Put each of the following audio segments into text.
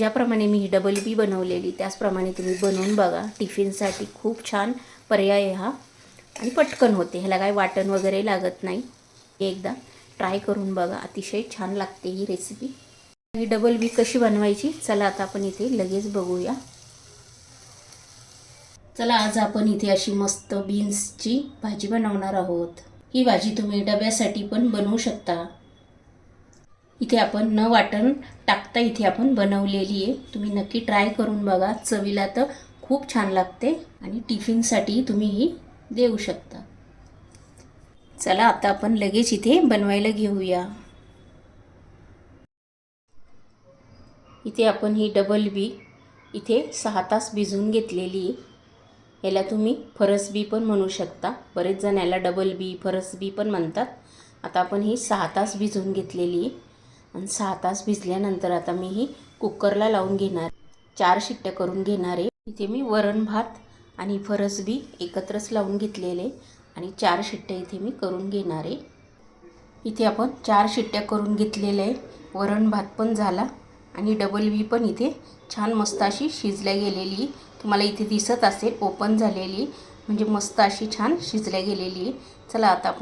ज्याप्रमाणे मी ही डबल बी बनवलेली त्याचप्रमाणे तुम्ही बनवून बघा. टिफिनसाठी खूप छान पर्याय आहे हा. आणि पटकन होते. ह्याला काय वाटण वगैरे लागत नाही. एकदा ट्राय करून बघा. अतिशय छान लागते ही रेसिपी ही डबल बी कशी बनवायची? चला आता आपण इथे लगेच बघूया. चला आज आपण इथे अशी मस्त बीन्सची भाजी बनवणार आहोत. ही भाजी तुम्ही डब्यासाठी पण बनवू शकता. इथे आपण न वाटण टाकता इथे आपण बनवलेली आहे. तुम्ही नक्की ट्राय करून बघा. चवीला तर खूप छान लागते आणि टिफिनसाठी तुम्ही ही देऊ शकता. चला आता आपण लगेच इथे बनवायला घेऊया. इथे आपण ही डबल बी इथे सहा तास भिजवून घेतलेली आहे. याला तुम्ही फरस बी पण म्हणू शकता. बरेच जण याला डबल बी फरस बी पण म्हणतात. आता आपण ही सहा तास भिजवून घेतलेली आहे. आणि सहा तास भिजल्यानंतर आता मी ही कुकरला लावून घेणार. चार शिट्ट्या करून घेणार आहे. इथे मी वरण भात आणि फरस बी एकत्रच लावून घेतलेले आणि चार शिट्ट्या इथे मी करून घेणार आहे. इथे आपण चार शिट्ट्या करून घेतलेल्या आहे वरण भात पण झाला आणि डबल बी पण इथे छान मस्त अशी शिजल्या गेलेली तुम्हाला इथे दिसत असेल ओपन झालेली म्हणजे मस्त अशी छान शिजल्या गेलेली आहे. चला आता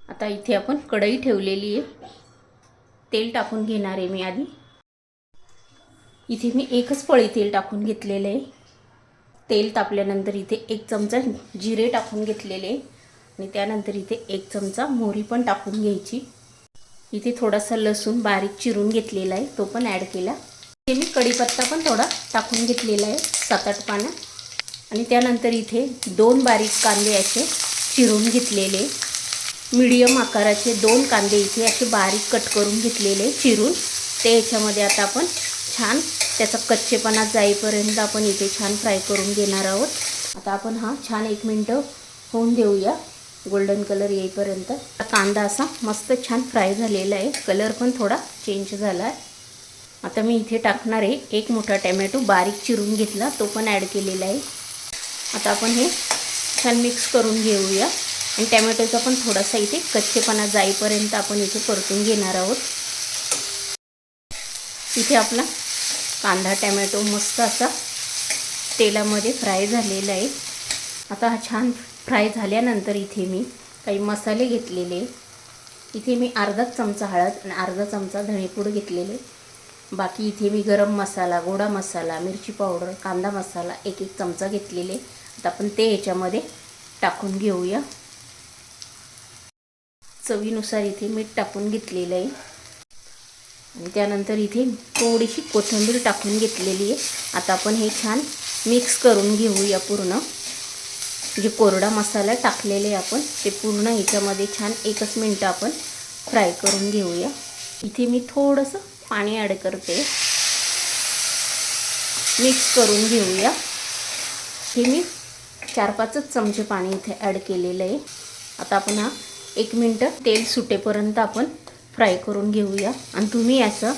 आता इथे आपण कढई ठेवलेली आहे. तेल टाकून घेणार आहे मी आधी. इथे मी एकच पळी तेल टाकून घेतलेलं आहे. तेल तापल्यानंतर इथे एक चमचा जिरे टाकून घेतलेले आणि त्यानंतर इथे एक चमचा मोहरी पण टाकून घ्यायची. इथे थोडासा लसूण बारीक चिरून घेतलेला आहे. तो पण ॲड केला. इथे मी कढीपत्ता पण थोडा टाकून घेतलेला आहे. सात आठ पानं. आणि त्यानंतर इथे दोन बारीक कांदे असे चिरून घेतलेले मीडियम आकाराचे दोन कांदे इथे असे बारीक कट करून घेतलेले चिरून. ते याच्यामध्ये आता आपण छान त्याचा कच्चेपणा जाईपर्यंत आपण इथे छान फ्राय करून घेणार आहोत. आता आपण हा छान एक मिनटं होऊन देऊया. गोल्डन कलर येईपर्यंत. कांदा असा मस्त छान फ्राय झालेला आहे. कलर पण थोडा चेंज झाला आहे. आता मी इथे टाकणार आहे एक मोठा टॅमॅटो बारीक चिरून घेतला तो पण ॲड केलेला आहे. आता आपण हे छान मिक्स करून घेऊया. आणि टॅमॅटोचा पण थोडासा इथे कच्चेपणा जाईपर्यंत आपण इथे परतून घेणार आहोत. इथे आपला कांदा टॅमॅटो मस्त असा तेलामध्ये फ्राय झालेला आहे. आता हा छान फ्राय झाल्यानंतर इथे मी काही मसाले घेतलेले इथे मी अर्धाच चमचा हळद आणि अर्धा चमचा धणेपूड घेतलेले बाकी इथे मी गरम मसाला गोडा मसाला मिरची पावडर कांदा मसाला एक एक चमचा घेतलेले आता आपण ते याच्यामध्ये टाकून घेऊया. चवीनुसार इथे मीठ टाकून घेतलेलं आहे. आणि त्यानंतर इथे थोडीशी कोथिंबीर टाकून घेतलेली आहे. आता आपण हे छान मिक्स करून घेऊया पूर्ण. जे कोरडा मसाला टाकलेले आपण ते पूर्ण ह्याच्यामध्ये छान एकच मिनटं आपण फ्राय करून घेऊया. इथे मी थोडंसं पाणी ॲड करते. मिक्स करून घेऊया. हे मी चार पाचच चमचे पाणी इथे ॲड केलेलं आहे. आता आपण हा एक मिनटं तेल सुटेपर्यंत आपण फ्राय करून घेऊया. आणि तुम्ही याचं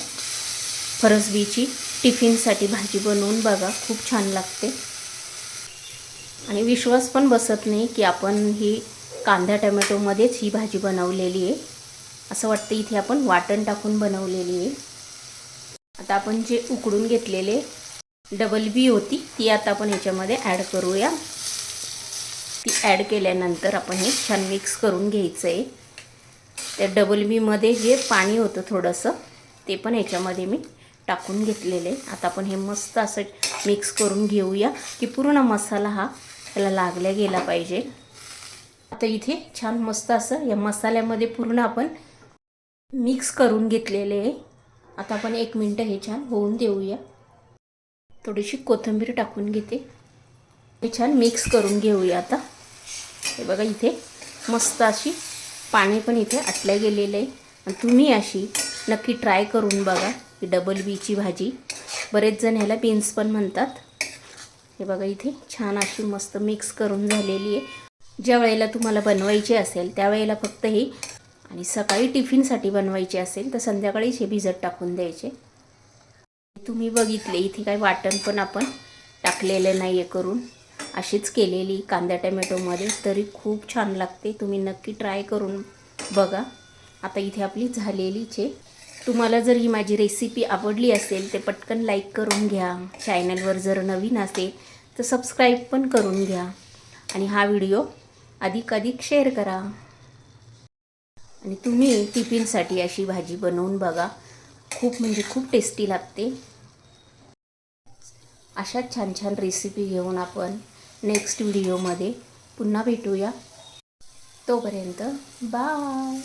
फरसबीची टिफिनसाठी भाजी बनवून बघा खूप छान लागते. आणि विश्वास पण बसत नाही की आपण ही कांदा टमॅटोमध्येच ही भाजी बनवलेली आहे. असं वाटतं इथे आपण वाटण टाकून बनवलेली आहे. आता आपण जे उकडून घेतलेले डबल बी होती ती आता आपण याच्यामध्ये ॲड करूया. ती ॲड केल्यानंतर आपण हे छान मिक्स करून घ्यायचं आहे त्या डबल बीमध्ये जे पाणी होतं थोडंसं ते पण ह्याच्यामध्ये मी टाकून घेतलेले आता आपण हे मस्त असं मिक्स करून घेऊया की पूर्ण मसाला हा त्याला लागल्या गेला पाहिजे. आता इथे छान मस्त असं या मसाल्यामध्ये पूर्ण आपण मिक्स करून घेतलेले आहे. आता आपण एक मिनटं हे छान होऊन देऊया. थोडीशी कोथिंबीर टाकून घेते. हे छान मिक्स करून घेऊया आता. हे बघा इथे मस्त अशी पाणी पण इथे आटल्या गेलेलं आहे. आणि तुम्ही अशी नक्की ट्राय करून बघा ही डबल बीची भाजी. बरेच जण ह्याला बीन्स पण म्हणतात. हे बघा इथे छान अशी मस्त मिक्स करून झालेली आहे. ज्या वेळेला तुम्हाला बनवायची असेल त्यावेळेला फक्त ही आणि सकाळी टिफिनसाठी बनवायची असेल तर संध्याकाळीच हे भिजत टाकून द्यायचे. तुम्ही बघितले इथे काय वाटण पण आपण टाकलेलं नाही आहे करून. अशीच केलेली कांदा टमॅटोमध्ये. तरी खूप छान लागते. तुम्ही नक्की ट्राय करून बघा. आता इथे आपली झालेलीच आहे तुम्हाला जर ही माझी रेसिपी आवडली असेल ते पटकन लाईक करून घ्या. चॅनलवर जर नवीन असेल तर सबस्क्राईब पण करून घ्या. आणि हा व्हिडिओ अधिकाधिक शेअर करा. आणि तुम्ही टिफिनसाठी अशी भाजी बनवून बघा. खूप म्हणजे खूप टेस्टी लागते. अशाच छान छान रेसिपी घेऊन आपण नेक्स्ट व्हिडिओमध्ये पुन्हा भेटूया. तोपर्यंत बाय.